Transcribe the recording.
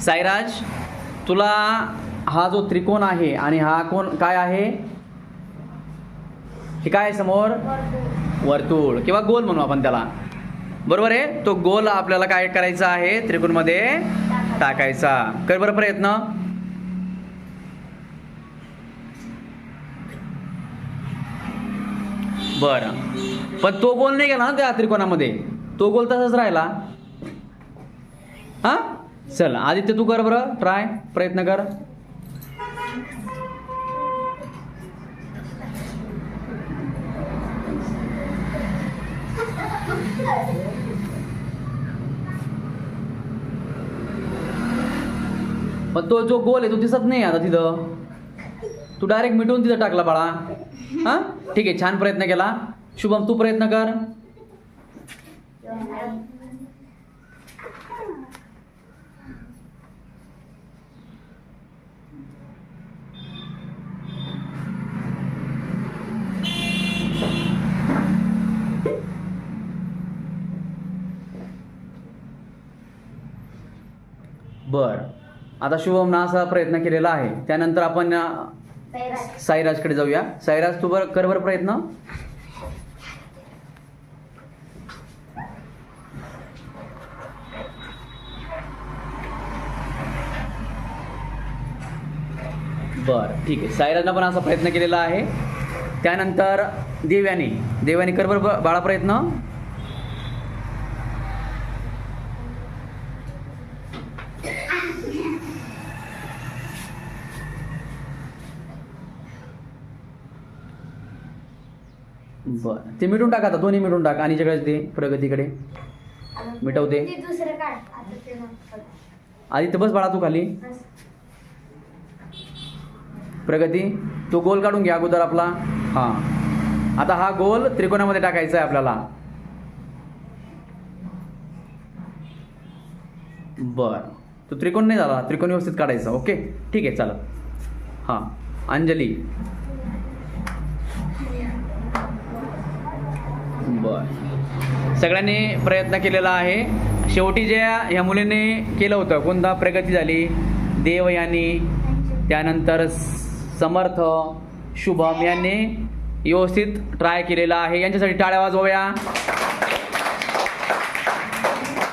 साईराज तुला हा जो त्रिकोण आहे आणि हा कोण काय आहे? हे काय समोर? वर्तुळ. किंवा गोल म्हणू आपण त्याला. बरोबर आहे? तो गोल आपल्याला काय करायचा आहे? त्रिकोणमध्ये टाकायचा. कर बरं प्रयत्न. बरं. पण तो गोल नाही गेला ना त्या त्रिकोणामध्ये. तो गोल तसाच राहिला. हा? चल आदित्य तू कर बरं. ट्राय. प्रयत्न कर. पण तो जो गोल आहे तो दिसत नाही आता तिथं. तू डायरेक्ट मिटवून तिथं टाकला बाळा. हा? ठीक आहे छान प्रयत्न केला. शुभम तू प्रयत्न कर. बर. आता शुभमनं असा प्रयत्न केलेला आहे. त्यानंतर आपण अ, साईराजकडे जाऊया. साईराज तू बरं कर बरं प्रयत्न. बर ठीक आहे. साईराजनं पण असा प्रयत्न केलेला आहे. त्यानंतर देव्याने. देव्याने कर बरं ब- बाळा प्रयत्न. बरं. ते मिटून टाक आता दोन्ही मिटून टाक. आणि सगळ्याच दे प्रगतीकडे. मिटवते. ते ते नको. आदित्य बस बाळा तू खाली. प्रगती तू गोल काढून घ्या अगोदर आपला. हां. आता हा गोल त्रिकोणामध्ये टाकायचा आहे आपल्याला. बर. तो त्रिकोण नाही झाला. त्रिकोण व्यवस्थित काढायचा. ओके? ठीक आहे चालत हां. अंजली. बर. सगळ्यांनी प्रयत्न केलेला आहे. शेवटी ज्या ह्या मुलीने केलं होतं कोणता प्रगती झाली? देव यांनी त्यानंतर समर्थ शुभम यांनी व्यवस्थित ट्राय केलेला आहे. यांच्यासाठी टाळ्या वाजवूया